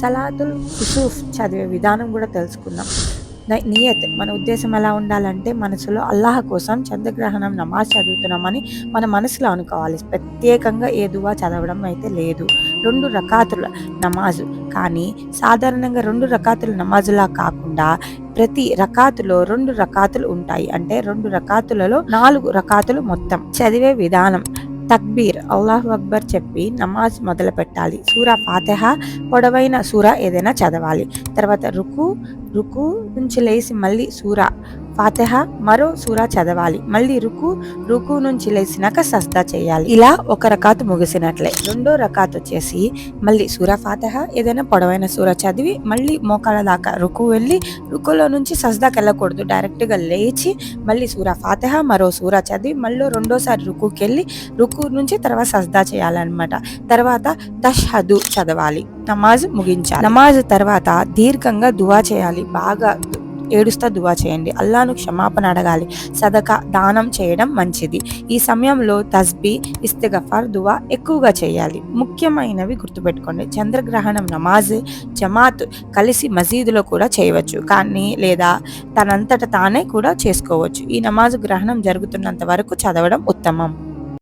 సలాతుల్ కుసూఫ్ చదివే విధానం కూడా తెలుసుకుందాం. నియత్ మన ఉద్దేశం ఎలా ఉండాలంటే మనసులో అల్లాహ్ కోసం చంద్రగ్రహణం నమాజ్ చదువుతున్నామని మన మనసులో అనుకోవాలి. ప్రత్యేకంగా ఏ దువా చదవడం అయితే లేదు. రెండు రకాతుల నమాజు. కానీ సాధారణంగా రెండు రకాతుల నమాజులా కాకుండా ప్రతి రకాతులో రెండు రకాతులు ఉంటాయి. అంటే రెండు రకాతులలో నాలుగు రకాతులు మొత్తం. చదివే విధానం. తక్బీర్. అల్లాహు అక్బర్ చెప్పి నమాజ్ మొదలు పెట్టాలి. సూరా ఫాతెహ పొడవైన సూరా ఏదైనా చదవాలి. తర్వాత రుకు రుకు నుంచి లేచి మళ్ళీ సూరా ఫాతెహ మరో సూరా చదవాలి. మళ్ళీ రుకు రుకు నుంచి లేచినాక సస్తా చేయాలి. ఇలా ఒక రకాతు ముగిసినట్లే. రెండో రకాత్ వచ్చేసి మళ్ళీ సూర ఫాతెహ ఏదైనా పొడవైన సూర చదివి మళ్ళీ మోకాళ్ళ దాకా రుకు వెళ్ళి రుకులో నుంచి సస్దాకి వెళ్ళకూడదు. డైరెక్ట్గా లేచి మళ్ళీ సూరా ఫాతెహ మరో సూర చదివి మళ్ళీ రెండోసారి రుకుకి వెళ్ళి రుకు నుంచి తర్వాత సజ్దా చేయాలన్నమాట. తర్వాత తష్హదు చదవాలి. నమాజ్ ముగించాలి. నమాజ్ తర్వాత దీర్ఘంగా దువా చేయాలి. బాగా ఏడుస్తా దువా చేయండి. అల్లాను క్షమాపణ అడగాలి. సదక దానం చేయడం మంచిది. ఈ సమయంలో తస్బీ ఇస్తగఫార్ దువా ఎక్కువగా చేయాలి. ముఖ్యమైనవి గుర్తుపెట్టుకోండి. చంద్రగ్రహణం నమాజ్ జమాత్ కలిసి మసీదులో కూడా చేయవచ్చు. కానీ లేదా తనంతట తానే కూడా చేసుకోవచ్చు. ఈ నమాజ్ గ్రహణం జరుగుతున్నంత వరకు చదవడం ఉత్తమం.